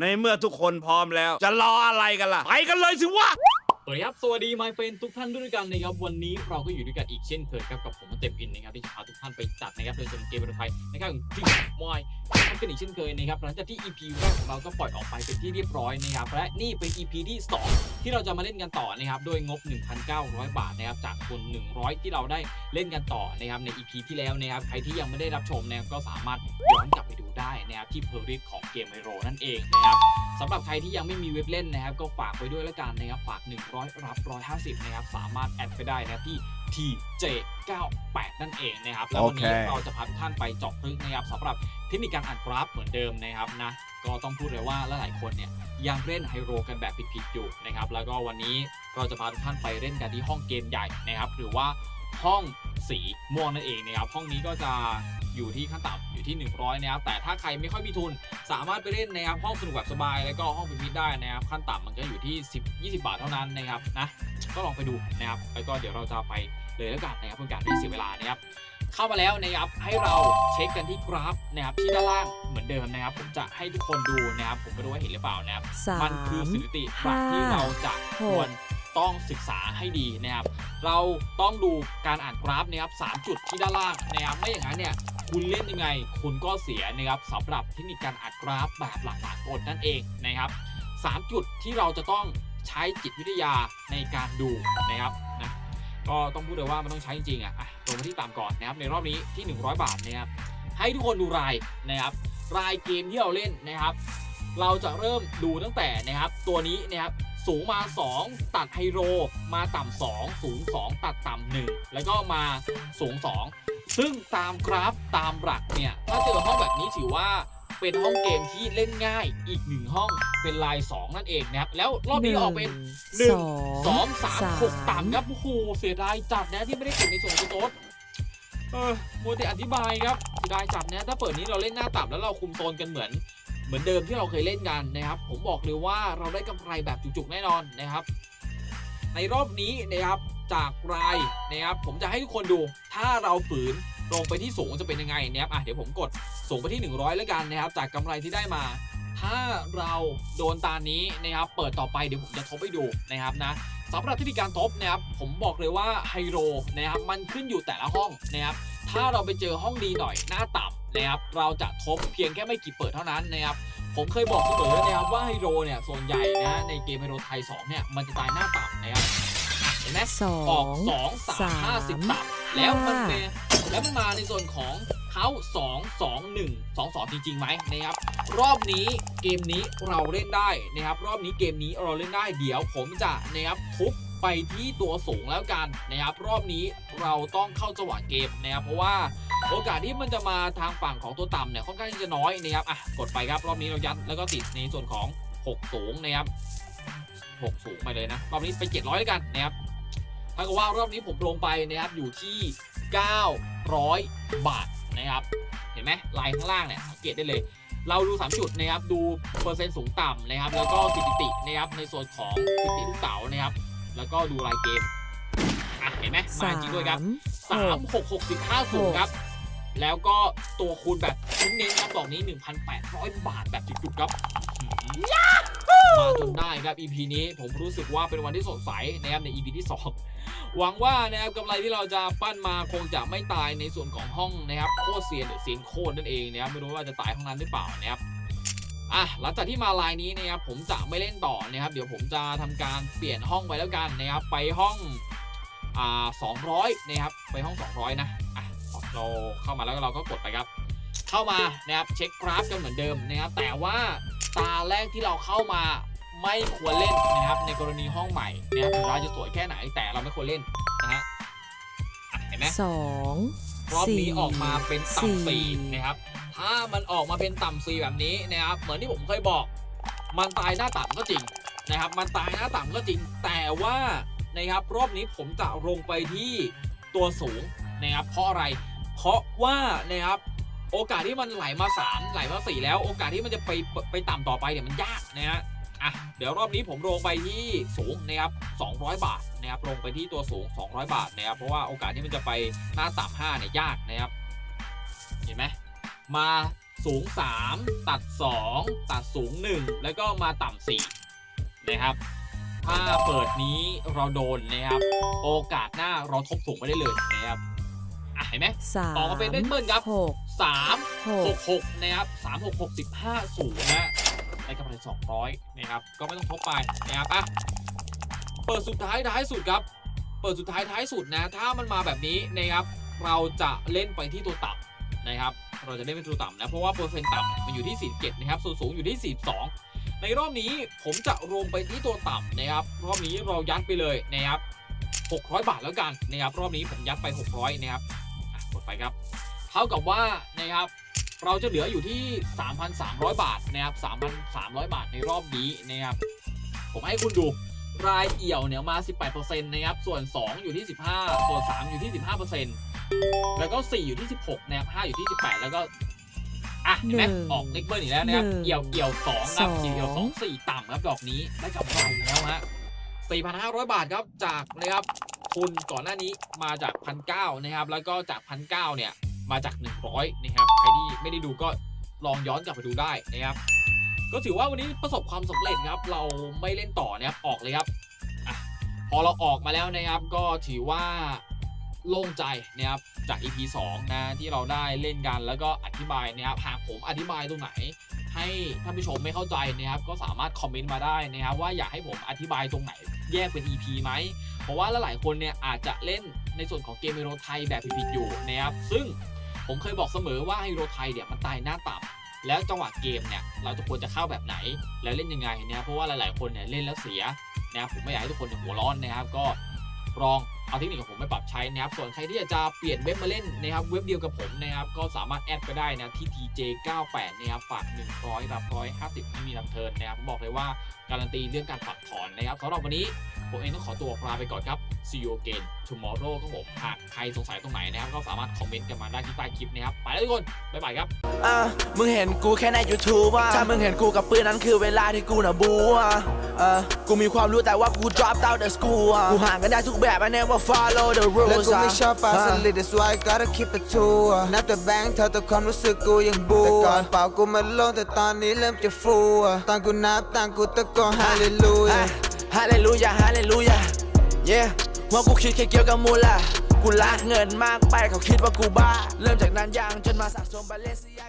ในเมื่อทุกคนพร้อมแล้ว จะรออะไรกันล่ะ ไปกันเลยสิวะ สวัสดีครับสวัสดีไมเฟนทุกท่านด้วยกันนะครับวันนี้เราก็อยู่ด้วยกันอีกเช่นเคยครับกับผมเต็มอินนะครับที่จะพาทุกท่านไปจัดนะครับโดยส่วนเกมบอลไทยนะครับของจริงมอยทำกันอีกเช่นเคยนะครับหลังจากที่ EP แรกของเราก็ปล่อยออกไปเป็นที่เรียบร้อยนะครับและนี่เป็น EP ที่ 2 ที่เราจะมาเล่นกันต่อนะครับด้วยงบ 1,900 บาทนะครับจากคน 100 ที่เราได้เล่นกันต่อนะครับใน EP ที่แล้วนะครับใครที่ยังไม่ได้รับชมนะครับก็สามารถย้อนกลับไปดูได้นะครับที่เพลย์ลิสต์ของเกมไมโรนั่นเองนะครับสำหรับใครที่ยังไม่มีเว็บเล่นนะครับก็ฝากไปด้วยแล้วกันนะครับฝาก 100 รับ 150 นะครับสามารถแอดไปได้นะที่ TJ98 นั่นเองนะครับ แล้ววันนี้โอเคเราจะพาทุกท่านไปเจาะลึกนะครับสำหรับเทคนิคการอ่านกราฟเหมือนเดิมนะครับนะก็ต้องพูดเลยว่าหลายๆคนเนี่ยยังเล่นไฮโรกันแบบผิดๆอยู่นะครับ แล้วก็วันนี้เราจะพาทุกท่านไปเล่นกันที่ห้องเกมใหญ่นะครับ หรือว่าห้องสีม่วงนั่นเองนะครับ ห้องนี้ก็จะอยู่ที่ขั้นต่ำอยู่ที่ 100 นะครับ แต่ถ้าใครไม่ค่อยมีทุน สามารถไปเล่นนะครับ ห้องสนุกแบบสบาย แล้วก็ห้องพิพิธได้นะครับ ขั้นต่ำมันก็อยู่ที่ 10 20 บาทเท่านั้นนะครับนะ ก็ลองไปดูนะครับ แล้วก็เดี๋ยวเราจะไป เลยแล้วกันนะครับเพื่อการไม่เสียเวลานะครับเข้ามาแล้วนะครับให้เราเช็คกันที่กราฟนะครับที่ด้านล่างเหมือนเดิมนะครับ ผมจะให้ทุกคนดูนะครับ ผมไม่รู้ว่าเห็นหรือเปล่านะครับสามันคือมสถิติบัตรที่เราจะควรต้องศึกษาให้ดีนะครับ เราต้องดูการอ่านกราฟนะครับสามจุดที่ด้านล่างนะครับไม่อย่างนั้นเนี่ยคุณเล่นยังไง คุณก็เสียนะครับสำหรับเทคนิคการอ่านกราฟแบบหลักสากลนั่นเองนะครับสามจุดที่เราจะต้องใช้จิตวิทยาในการดูนะครับนะ ก็ต้องพูดเลยว่ามันต้องใช้จริงๆอะลงมาที่ต่ำก่อนนะครับในรอบนี้ที่ 100 บาทนะครับให้ทุกคนดูรายนะครับรายเกมที่เราเล่นนะครับ เราจะเริ่มดูตั้งแต่นะครับ ตัวนี้นะครับสูงมา 2 ตัดไฮโรมาต่ำ2สูง 2 ตัดต่ำ1แล้วก็มาสูง 2 ซึ่งตามกราฟตามหลักเนี่ย ถ้าเจอห้องแบบนี้ถือว่า เป็นห้องเกมที่เล่นง่ายอีกหนึ่งห้องเป็นลาย 2 นั่นเองนะครับ แล้วรอบนี้ออกเป็นหนึ่งสองสามหกต่ำครับโอ้โหเสียดายจัดนะที่ไม่ได้เก็บในส่วนของตัวโต๊ดเออมัวแต่อธิบายครับเสียดายจัดนะถ้าเปิดนี้เราเล่นหน้าต่ำแล้วเราคุมโซนกันเหมือน เหมือนเดิมที่เราเคยเล่นกันนะครับ ผมบอกเลยว่าเราได้กำไรแบบจุกๆแน่นอนนะครับ ในรอบนี้นะครับจากรายนะครับผมจะให้ทุกคนดูถ้าเราฝืน ลงไปที่สูงจะเป็นยังไงนะครับอะเดี๋ยวผมกดสูงไปที่ 100 แล้วกันนะครับ จากกำไรที่ได้มา ถ้าเราโดนตานี้นะครับ เปิดต่อไปเดี๋ยวผมจะทบให้ดูนะครับนะสำหรับที่มีการทบนะครับ ผมบอกเลยว่าไฮโรนะครับ มันขึ้นอยู่แต่ละห้องนะครับถ้าเราไปเจอห้องดีหน่อยหน้าต่ำนะครับ เราจะทบเพียงแค่ไม่กี่เปิดเท่านั้นนะครับผมเคยบอกเสมอนะครับว่าไฮโรเนี่ยส่วนใหญ่นะในเกมไฮโรไทย2เนี่ยมันจะตายหน้าต่ำนะครับอะเห็นไหมสอกงสองสามห้าสิบตับแล้วมันเป็น แล้วมันมาในส่วนของเขาสองสองหนึ่งสองสองจริงๆไหมนะครับรอบนี้เกมนี้เราเล่นได้นะครับ รอบนี้เกมนี้เราเล่นได้เดี๋ยวผมจะนะครับทุบไปที่ตัวสูงแล้วกันนะครับ รอบนี้เราต้องเข้าจังหวะเกมนะครับเพราะว่าโอกาสที่มันจะมาทางฝั่งของตัวต่ำเนี่ยค่อนข้างที่จะน้อยนะครับอะกดไปครับรอบนี้เรายัดแล้วก็ติดในส่วนของ 6 สูงนะครับ 6 สูงไปเลยนะรอบนี้ไป 700แล้วกันนะครับ ถ้ากับว่ารอบนี้ผมลงไปนะครับอยู่ที่ 900 บาทนะครับ เห็นไหมลายข้างล่างเนี่ยสังเกตได้เลย เราดู 3 จุดนะครับดูเปอร์เซ็นต์สูงต่ำนะครับ แล้วก็สถิตินะครับในส่วนของสถิติลูกเต๋านะครับ แล้วก็ดูรายเกมอะเห็นไหมมาสาจริงด้วยครับมสามหกหกสิบห้าสูงครับ แล้วก็ตัวคูณแบบเน้นๆครับดอกนี้1,800บาทแบบจุกๆครับอื้อหือ มาจนได้ครับ EP นี้ผมรู้สึกว่าเป็นวันที่สดใสนะครับใน EP ที่ 2 หวังว่านะครับกำไรที่เราจะปั้นมาคงจะไม่ตายในส่วนของห้องนะครับโคตรเซียนหรือเซียนโคตรนั่นเองนะครับไม่รู้ว่าจะตายห้องนั้นหรือเปล่านะครับอะหลังจากที่มาลายนี้นะครับผมจะไม่เล่นต่อนะครับ เดี๋ยวผมจะทำการเปลี่ยนห้องไปแล้วกันนะครับไปห้องอ่า200นะครับไปห้อง 200 นะอะเราเข้ามาแล้วเราก็กดไปครับ เข้ามานะครับเช็คกราฟกันเหมือนเดิมนะครับแต่ว่า ตาแรกที่เราเข้ามาไม่ควรเล่นนะครับ ในกรณีห้องใหม่นะครับถึงเราจะสวยแค่ไหนแต่เราไม่ควรเล่นนะฮะอะเห็นไหมสองรอบนี้สี่ออกมาเป็นต่ำสี่สี่นะครับ ถ้ามันออกมาเป็นต่ำสี่แบบนี้นะครับ เหมือนที่ผมเคยบอก มันตายหน้าต่ำก็จริงนะครับ มันตายหน้าต่ำก็จริง แต่ว่านะครับรอบนี้ผมจะลงไปที่ตัวสูงนะครับ เพราะอะไร เพราะว่านะครับ โอกาสที่มันไหลมาสามไหลมาสี่แล้ว โอกาสที่มันจะไปไปต่ำต่อไปเนี่ยมันยากนะฮะอะเดี๋ยวรอบนี้ผมลงไปที่สูงนะครับ200 บาทนะครับลงไปที่ตัวสูง 200 บาทนะครับเพราะว่าโอกาสที่มันจะไปหน้าต่ำห้าเนี่ยยากนะครับเห็นไหมมาสูง 3 ตัด 2 ตัดสูง 1 แล้วก็มาต่ำ4นะครับถ้าเปิดนี้เราโดนนะครับ โอกาสหน้าเราทบสูงไม่ได้เลยนะครับอะเห็นไหมสามออกมาเป็นเลขเบิ้ลครับ 3หก6 6 นะครับ 3 6 6 15สูงนะได้กำไร200นะครับ ก็ไม่ต้องทบไปนะครับอะเปิดสุดท้ายท้ายสุดครับ เปิดสุดท้ายท้ายสุดนะ ถ้ามันมาแบบนี้นะครับ เราจะเล่นไปที่ตัวต่ำนะครับ เราจะเล่นเป็นตัวต่ำนะ เพราะว่าเปอร์เซ็นต์ต่ำมันอยู่ที่ 47 นะครับ ส่วนสูงอยู่ที่ 42 ในรอบนี้ผมจะรวมไปที่ตัวต่ำนะครับ รอบนี้เรายัดไปเลยนะครับ 600 บาทแล้วกันนะครับ รอบนี้ผมยัดไป 600 นะครับกดไปครับ เท่ากับว่านะครับเราจะเหลืออยู่ที่ 3,300 บาทนะครับ3,300 บาทในรอบนี้นะครับผมให้คุณดูรายเอี่ยวเนี่ยมา 18%นะครับ ส่วน 2 อยู่ที่ 15 ส่วน 3 อยู่ที่ 15%แล้วก็ 4 อยู่ที่ 16 นะครับ 5 อยู่ที่ 18 แล้วก็ อะเห็นไหมหนึ่งออกเลขเบิ้ลอีกแล้วนะครับหนึ่งเอี่ยวเอี่ยวสองครับสองเอี่ยวสองสี่ต่ำครับ ดอกนี้ ได้กำไรแล้วฮะ 4,500 บาทครับ จากนะครับทุนก่อนหน้านี้มาจากพันเนะครับ แล้วก็จากพันเเนี่ย มาจาก 100 นะครับ ใครที่ไม่ได้ดูก็ลองย้อนกลับไปดูได้นะครับ ก็ถือว่าวันนี้ประสบความสำเร็จครับ เราไม่เล่นต่อนะครับ ออกเลยครับอพอเราออกมาแล้วนะครับ ก็ถือว่าโล่งใจนะครับ จาก EP 2 นะ ที่เราได้เล่นกันแล้วก็อธิบายนะครับ หากผมอธิบายตรงไหน ให้ท่านผู้ชมไม่เข้าใจนะครับ ก็สามารถคอมเมนต์มาได้นะครับ ว่าอยากให้ผมอธิบายตรงไหนแยกเป็น EP ไหม เพราะว่าหลายๆคนเนี่ยอาจจะเล่นในส่วนของเกมไฮโรไทยแบบผิดๆอยู่นะครับ ซึ่ง ผมเคยบอกเสมอว่าไฮโรไทยเนี่ยมันตายหน้าต่ำแล้วจังหวะเกมเนี่ยเราจะควรจะเข้าแบบไหน แล้วเล่นยังไงนะครับเพราะว่าหลายๆคนเนี่ยเล่นแล้วเสียนะผมไม่อยากให้ทุกคนหัวร้อนนะครับก็ ลองเอาเทคนิคของผมไปปรับใช้นะครับ ส่วนใครที่อยากจะเปลี่ยนเว็บมาเล่นนะครับเว็บเดียวกับผมนะครับ ก็สามารถแอดไปได้นะที่ TJ98 นะครับฝาก 100 รับ 150ไม่มีลำเทินนะครับผมบอกเลยว่าการันตีเรื่องการปรับถอนนะครับสำหรับวันนี้ผมเองต้องขอตัวลาไปก่อนครับ see you again tomorrow ครับผมหากใครสงสัยตรงไหนนะครับ ก็สามารถคอมเมนต์กันมาได้ที่ใต้คลิปนะครับ ไปแล้วทุกคน บ๊ายบายครับอะมึงเห็นกูแค่ใน YouTube อะถ้ามึงเห็นกูกับปืนนั้นคือเวลาที่กูน่ะบูอะ เออกูมีความรู้แต่ว่ากู drop out the school อะกูห่างกันได้ทุกแบบ I never follow the และ rules กูอะไม่ชอบปาสลิด that's why I gotta keep it true อะนับแต่แบงค์เท่าแต่ความรู้สึกกูยังบูแต่ก่อนเปล่ากูมันโล่งแต่ตอนนี้เริ่มจะฟูอะตอนกูนับตังค์กูตะโกนฮาเลลูยา ฮาเลลูยาฮาเลลูยา yeah ว่ากูคิดแค่เกี่ยวกับมูลากูลากเงินมากไปเขาคิดว่ากูบ้า เริ่มจากนั้นยังจนมาสะสมบาเลเซีย